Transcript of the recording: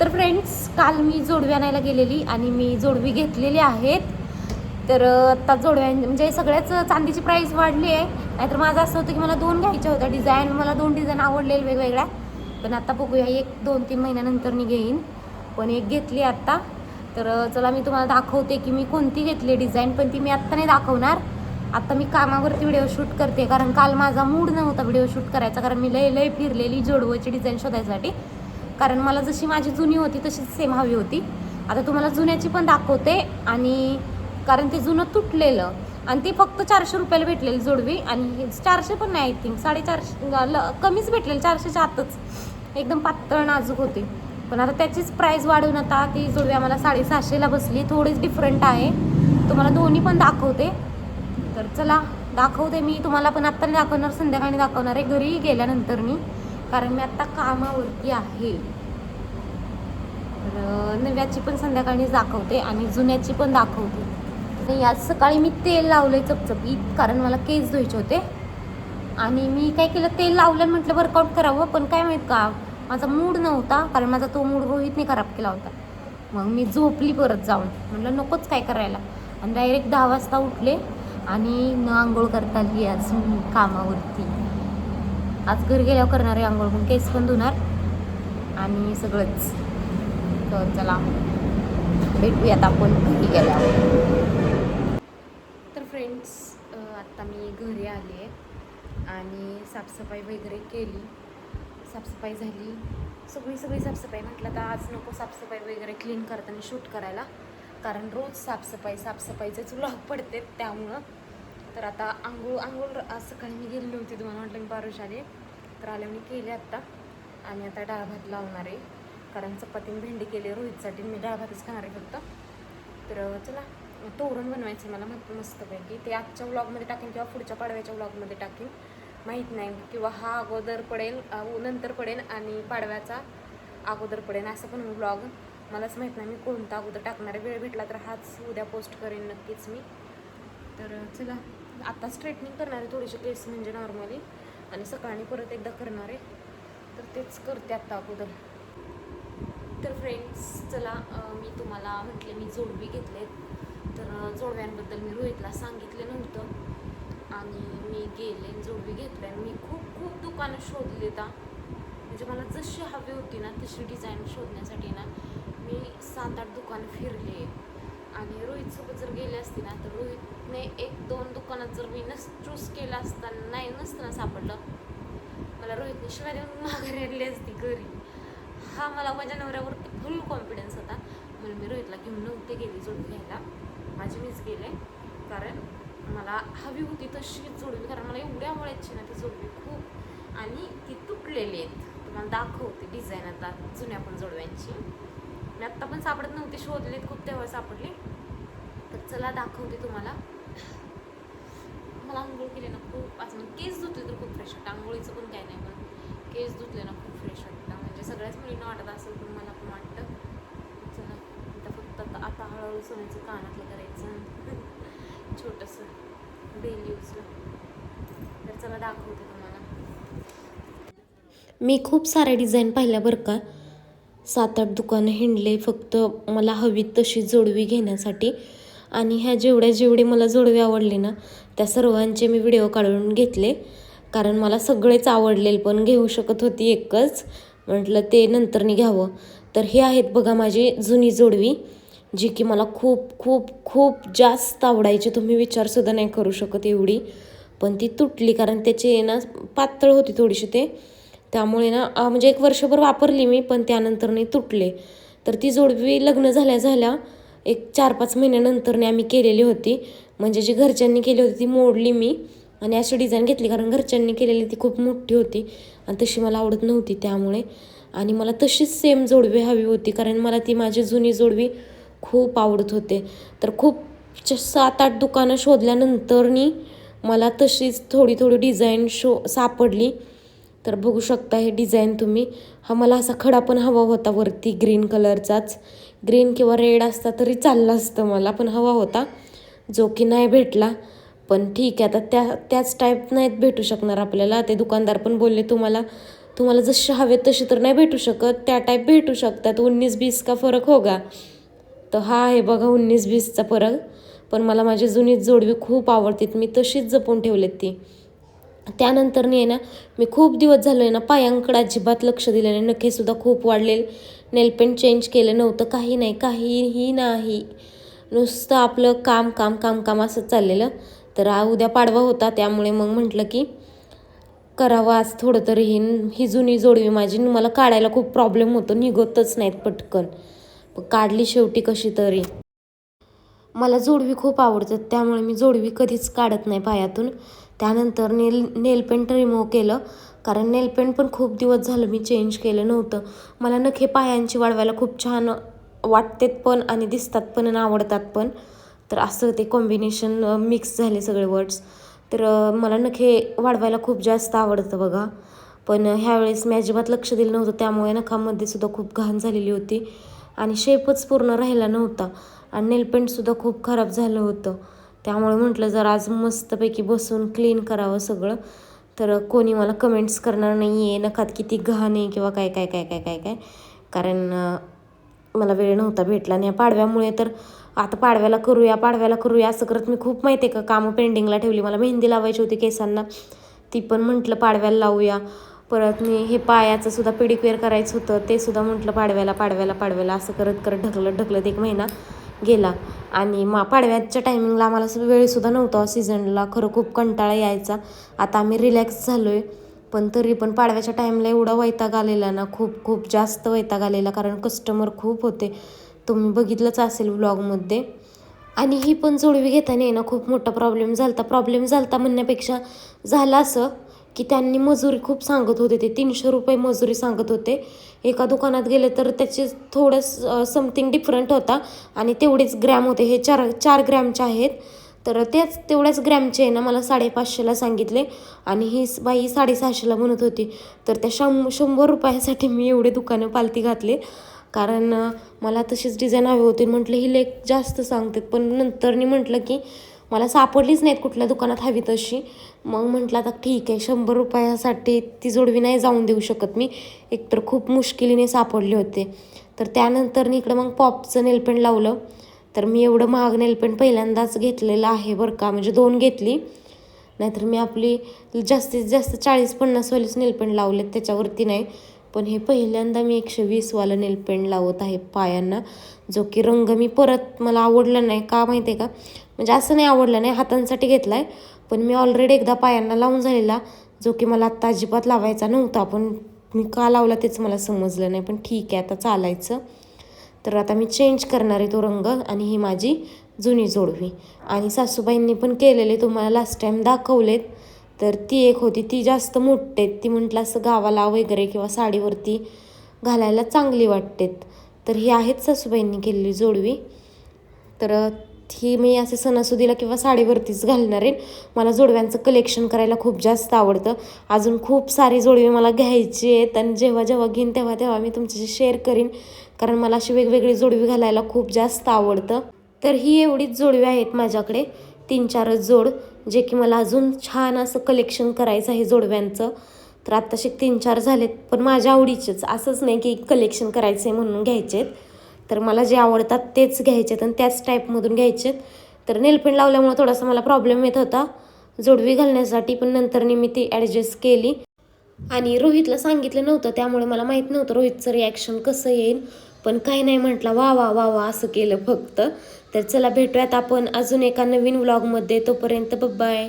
तर फ्रेंड्स काल मी जोडवी आणायला गेलेली आणि मी जोडवी घेतलेली आहेत. तर आता जोडव्या म्हणजे सगळ्याच चांदीची प्राईस वाढली आहे. नाहीतर माझं असं होतं की मला दोन घ्यायच्या होत्या डिझाईन मला दोन डिझाईन आवडलेले वेगवेगळ्या. पण आता बघूया एक दोन तीन महिन्यानंतर मी घेईन. पण एक घेतली आत्ता तर चला मी तुम्हाला दाखवते की मी कोणती घेतली डिझाईन पण ती मी आत्ता नाही दाखवणार. आत्ता मी कामावरती व्हिडिओ शूट करते कारण काल माझा मूड नव्हता व्हिडिओ शूट करायचा कारण मी लय लय फिरलेली जोडवची डिझाईन शोधायसाठी. कारण मला जशी माझी जुनी होती तशीच सेम हवी होती. आता तुम्हाला जुन्याची पण दाखवते आणि कारण ते जुनं तुटलेलं आणि ते फक्त चारशे रुपयाला भेटलेली जोडवी आणि चारशे पण नाही आय थिंक साडेचारशे ल- कमीच भेटलेली चारशेच्या आतच. एकदम पातळ नाजूक होती. पण आता त्याचीच प्राईस वाढवून आता ती जोडवी आम्हाला साडेसहाशेला बसली. थोडीच डिफरंट आहे. तुम्हाला दोन्ही पण दाखवते. तर चला दाखवते मी. तुम्हाला पण आत्ता दाखवणार संध्याकाळी दाखवणार आहे. घरी गेल्यानंतर मी. कारण मी आत्ता कामावरती आहे. तर नव्याची पण संध्याकाळी दाखवते आणि जुन्याची पण दाखवते. आणि आज सकाळी मी तेल लावलंय चपचपीत कारण मला केस धुवायचे होते. आणि मी काय केलं तेल लावलं म्हटलं वर्कआउट करावं. पण काय माहीत का माझा मूड नव्हता कारण माझा तो मूड रोहितने खराब केला होता. मग मी झोपली परत जाऊन. म्हटलं नकोच काय करायला. आणि डायरेक्ट दहा वाजता उठले आणि न आंघोळ करता आली आज मी कामावरती. आज घर गेल्यावर करणार आहे आंघोळ पण केस पण धुणार आणि सगळंच. तर चला भेटूयात आपण घरी गेल्यावर. तर फ्रेंड्स आत्ता मी घरी आले आहे आणि साफसफाई वगैरे केली. साफसफाई झाली. सगळी सगळी साफसफाई म्हटलं तर आज नको साफसफाई वगैरे क्लीन करताना शूट करायला. कारण रोज साफसफाई साफसफाईचेच व्लॉग पडते त्यामुळं. तर आता आंघोळ आंघोळ आज सकाळी मी गेली नव्हती तुम्हाला म्हटलं मी बारुश आले तर आले मी केली आत्ता. आणि आता डाळ भात लावणार आहे. कारण चपातीने भेंडी केली रोहितसाठी. मी डाळ भातच खाणार आहे फक्त. तर चला. तोरण बनवायचं मला मस्त मस्तपैकी. ते आजच्या व्लॉगमध्ये टाकेन किंवा पुढच्या पाडव्याच्या व्लॉगमध्ये टाकेन. माहीत नाही. किंवा हा अगोदर पडेल नंतर पडेल आणि पाडव्याचा अगोदर पडेल असं पण व्लॉग मलाच माहीत नाही मी कोणता अगोदर टाकणार आहे. वेळ भेटला तर हाच उद्या पोस्ट करेन नक्कीच मी. तर चला. आता स्ट्रेटनिंग करणार आहे थोडीशी केस म्हणजे नॉर्मली आणि सकाळी परत एकदा करणार. आहे तर तेच करते आत्ता अगोदर. तर फ्रेंड्स चला मी तुम्हाला म्हटले मी जोडवी घेतले. तर जोडव्यांबद्दल मी रोहितला सांगितलं नव्हतं. आणि मी गेले जोडवी घेतले. आणि मी खूप खूप दुकानं शोधले आता. म्हणजे मला जशी हवी होती ना तशी डिझाईन शोधण्यासाठी ना मी सात आठ दुकानं फिरले. आणि रोहितसोबत जर गेले असते ना तर रोहितने एक दोन दुकानात जर मी नस चूज केला असताना नाही नसतं ना सापडलं. मला रोहितने शिवाय देऊन माघारी आणली असती घरी. हा मला माझ्या नवऱ्यावर फुल कॉन्फिडन्स होता. म्हणून मी रोहितला घेऊन नव्हते गेली जोडवी घ्यायला. माझी मीच गेले. कारण मला हवी होती तशी जोडवी कारण मला एवढ्या आवडायची ना ती जोडवी खूप. आणि ती तुटलेली आहेत. तुम्हाला दाखवते डिझाईन आता जुन्या पण जोडव्यांची. मी आत्ता पण सापडत नव्हती शोधलीत खूप तेव्हा सापडली. तर चला दाखवते तुम्हाला. मला आंघोळ केली ना खूप असं म्हणजे केस धुतले तर खूप फ्रेश वाटतं. आंघोळीचं पण काय नाही पण केस धुतले ना खूप फ्रेश वाटतं. म्हणजे सगळ्याच मुलींना वाटत असेल पण मला पण वाटतं. चला आता फक्त आता आता हळूहळू सोन्याचं कानातलं करायचं. छोटंसं डेली यूजला तर चला दाखवते तुम्हाला. मी खूप साऱ्या डिझाईन पाहिल्या बरं का. सात आठ दुकानं हिंडले फक्त मला हवी तशी जोडवी घेण्यासाठी. आणि ह्या जेवढ्या जेवढी मला जोडवे आवडली ना त्या सर्वांचे मी व्हिडिओ काढून घेतले. कारण मला सगळेच आवडलेले पण घेऊ शकत होती एकच. म्हटलं ते नंतरनी घ्यावं. तर हे आहेत बघा माझी जुनी जोडवी जी की मला खूप खूप खूप जास्त आवडायची. तुम्ही विचारसुद्धा नाही करू शकत एवढी. पण ती तुटली कारण त्याची ना पातळ होती थोडीशी ते. त्यामुळे ना म्हणजे एक वर्षभर वापरली मी पण त्यानंतर नाही तुटले. तर ती जोडवी लग्न झाल्या झाल्या एक चार पाच महिन्यानंतरने आम्ही केलेली होती. म्हणजे जी घरच्यांनी केली होती ती मोडली मी. आणि अशी डिझाईन घेतली कारण घरच्यांनी केलेली ती खूप मोठी होती. आणि तशी मला आवडत नव्हती त्यामुळे. आणि मला तशीच सेम जोडवी हवी होती कारण मला ती माझी जुनी जोडवी खूप आवडत होते. तर खूप च- सात आठ दुकानं शोधल्यानंतरनी मला तशीच थोडी थोडी डिझाईन शो सापडली. तर बघू शकता हे डिझाईन तुम्ही. हा मला असा खडा पण हवा होता वरती ग्रीन कलरचाच ग्रीन किंवा रेड असता तरी चाललं असतं मला पण हवा होता. जो की नाही भेटला पण ठीक आहे. आता त्या त्याच टाईप नाहीत भेटू शकणार आपल्याला. ते दुकानदार पण बोलले तुम्हाला तुम्हाला जसे हवे तसे तर नाही भेटू शकत. त्या टाईप भेटू शकतात. उन्नीस बीस का फरक होगा. तर हा आहे बघा उन्नीस बीसचा फरक. पण मला माझी जुनी जोडवी खूप आवडतीत. मी तशीच जपून ठेवलेत ती. त्यानंतर आहे ना मी खूप दिवस झालो आहे ना पायांकडे अजिबात लक्ष दिलं नाही. नखेसुद्धा खूप वाढलेले. नेलपेंट चेंज केलं नव्हतं काही नाही काहीही नाही. नुसतं आपलं काम काम काम काम असं चाललेलं. तर उद्या पाडवा होता त्यामुळे मग म्हटलं की करावं आज थोडं तरी. ही ही जुनी जोडवी माझी मला काढायला खूप प्रॉब्लेम होतो निघतच नाहीत पटकन. काढली शेवटी कशी तरी. मला जोडवी खूप आवडतात त्यामुळे मी जोडवी कधीच काढत नाही पायातून. त्यानंतर नेल नेलपेंट रिमूव्ह केलं. कारण नेलपेंट पण खूप दिवस झालं मी चेंज केलं नव्हतं. मला नखे पायांची वाढवायला खूप छान वाटतात पण आणि दिसतात पण आणि आवडतात पण. तर असं ते कॉम्बिनेशन मिक्स झाले सगळे वर्ड्स तर मला नखे वाढवायला खूप जास्त आवडतं बघा. पण ह्यावेळेस मी अजिबात लक्ष दिलं नव्हतं. त्यामुळे नखामध्ये सुद्धा खूप घाण झालेली होती. आणि शेपच पूर्ण राहिला नव्हता. आणि नेलपेंटसुद्धा खूप खराब झालं होतं. त्यामुळे म्हटलं जर आज मस्तपैकी बसून क्लीन करावं सगळं. तर कोणी मला कमेंट्स करणार नाही आहे नखात किती घाण आहे किंवा काय काय काय काय काय काय. कारण मला वेळ नव्हता भेटला आणि या पाडव्यामुळे तर आता पाडव्याला करूया पाडव्याला करूया असं करत मी खूप माहिती आहे का कामं पेंडिंगला ठेवली. मला मेहंदी लावायची होती केसांना. ती पण म्हटलं पाडव्याला लावूया. परत मी हे पायाचं सुद्धा पिडिक्वेअर करायचं होतं. ते सुद्धा म्हटलं पाडव्याला पाडव्याला पाडव्याला असं करत करत ढकलत ढकलत एक महिना. गेला. आणि मा पाडव्याच्या टायमिंगला आम्हाला असं वेळसुद्धा नव्हता हो सीझनला खरं खूप कंटाळा यायचा. आता आम्ही रिलॅक्स झालो आहे पण तरी पण पाडव्याच्या टाईमला एवढा वैताग आलेला ना खूप खूप जास्त वैताग आलेला. कारण कस्टमर खूप होते. तुम्ही बघितलंच असेल व्लॉगमध्ये आणि ही पण जोडवी घेताना ना खूप मोठा प्रॉब्लेम झालता. प्रॉब्लेम झालता म्हणण्यापेक्षा झाला असं. की त्यांनी मजुरी खूप सांगत होते ते तीनशे रुपये मजुरी सांगत होते. एका दुकानात गेले तर त्याचे थोडं समथिंग डिफरंट होता आणि तेवढेच ग्रॅम होते. हे चार चार ग्रॅमचे आहेत. तर तेच तेवढ्याच ग्रॅमचे आहे ना मला साडेपाचशेला सांगितले आणि ही बाई साडेसहाशेला म्हणत होती. तर त्या शं शंभर रुपयासाठी मी एवढे दुकानं पालती घातले. कारण मला तशीच डिझाईन हवी होती. म्हटलं ही लेख जास्त सांगतात. पण नंतरनी म्हटलं की मला सापडलीच नाहीत कुठल्या दुकानात हवी तशी. मग म्हटलं आता ठीक आहे शंभर रुपयासाठी ती जोडवी नाही जाऊन देऊ शकत मी. एकतर खूप मुश्किलीने सापडले होते. तर त्यानंतर इकडं मग पॉपचं नेलपेंट लावलं. तर मी एवढं महाग नेलपेंट पहिल्यांदाच घेतलेलं आहे बरं का म्हणजे दोन घेतली. नाहीतर मी आपली जास्तीत जास्त चाळीस पन्नासवालीच नेलपेंट लावलेत त्याच्यावरती नाही. पण हे पहिल्यांदा मी एकशे वीसवालं नेलपेंट लावत आहे पायांना जो की रंग मी परत मला आवडला नाही. का माहिती आहे का? म्हणजे असं नाही आवडलं नाही हातांसाठी घेतला आहे पण मी ऑलरेडी एकदा पायांना लावून झालेला जो की मला आत्ता अजिबात लावायचा नव्हता पण मी का लावला तेच मला समजलं नाही पण ठीक आहे आता चालायचं. तर आता मी चेंज करणार आहे तो रंग आणि ही माझी जुनी जोडवी. आणि सासूबाईंनी पण केलेले तुम्हाला लास्ट टाईम दाखवलेत. तर ती एक होती ती जास्त मोठे आहेत ती म्हटलं असं गावाला वगैरे किंवा साडीवरती घालायला चांगली वाटतेत. तर ही आहेत सासूबाईंनी केलेली जोडवी. तर ही मी असे सणासुदीला किंवा साडीवरतीच घालणार आहे. मला जोडव्यांचं कलेक्शन करायला खूप जास्त आवडतं. अजून खूप सारी जोडवी मला घ्यायची आहेत आणि जेव्हा जेव्हा घेईन तेव्हा तेव्हा मी तुमच्याशी शेअर करीन. कारण मला अशी वेगवेगळी जोडवी घालायला खूप जास्त आवडतं. तर ही एवढीच जोडवी आहेत माझ्याकडे. तीन चारच जोड जे की मला अजून छान असं कलेक्शन करायचं आहे जोडव्यांचं. तर आत्ताशी तीन चार झालेत पण माझ्या आवडीचेच. असंच नाही की कलेक्शन करायचं आहे म्हणून घ्यायचेत. तर मला जे आवडतात तेच घ्यायचेत आणि त्याच टाईपमधून घ्यायचेत. तर नेलपेंट लावल्यामुळे थोडासा मला प्रॉब्लेम येत होता. जोडवी घालण्यासाठी पण नंतर मी ती ॲडजस्ट केली. आणि रोहितला सांगितलं नव्हतं त्यामुळे मला माहीत नव्हतं रोहितचं रिॲक्शन कसं येईल. पण काही नाही म्हटलं वा वा वा वा असं केलं फक्त. तर चला भेटूयात आपण अजून एका नवीन व्लॉगमध्ये तोपर्यंत बाय